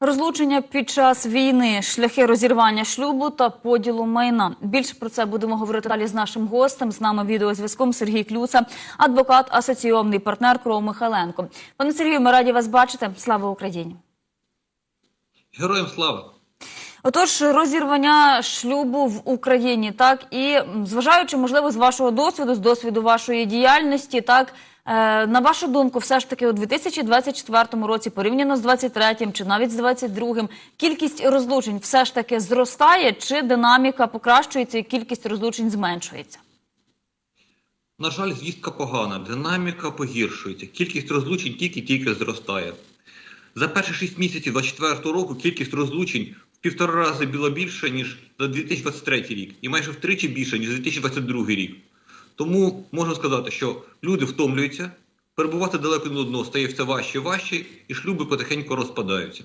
Розлучення під час війни, шляхи розірвання шлюбу та поділу майна. Більше про це будемо говорити далі з нашим гостем. З нами відеозв'язком Сергій Клюца, адвокат, асоційовний партнер Кров Михайленко. Пане Сергію, ми раді вас бачити. Слава Україні! Героям слава! Отож, розірвання шлюбу в Україні, так і зважаючи, можливо, з вашого досвіду, з досвіду вашої діяльності, так е, на вашу думку, все ж таки у 2024 році, порівняно з 23-м чи навіть з 22-м, кількість розлучень все ж таки зростає, чи динаміка покращується і кількість розлучень зменшується? На жаль, звістка погана, динаміка погіршується, кількість розлучень тільки-тільки зростає. За перші 6 місяців 2024 року кількість розлучень півтора рази було більше, ніж за 2023 рік, і майже втричі більше, ніж за 2022 рік. Тому можна сказати, що люди втомлюються, перебувати далеко від одного стає все важче і важче, і шлюби потихеньку розпадаються.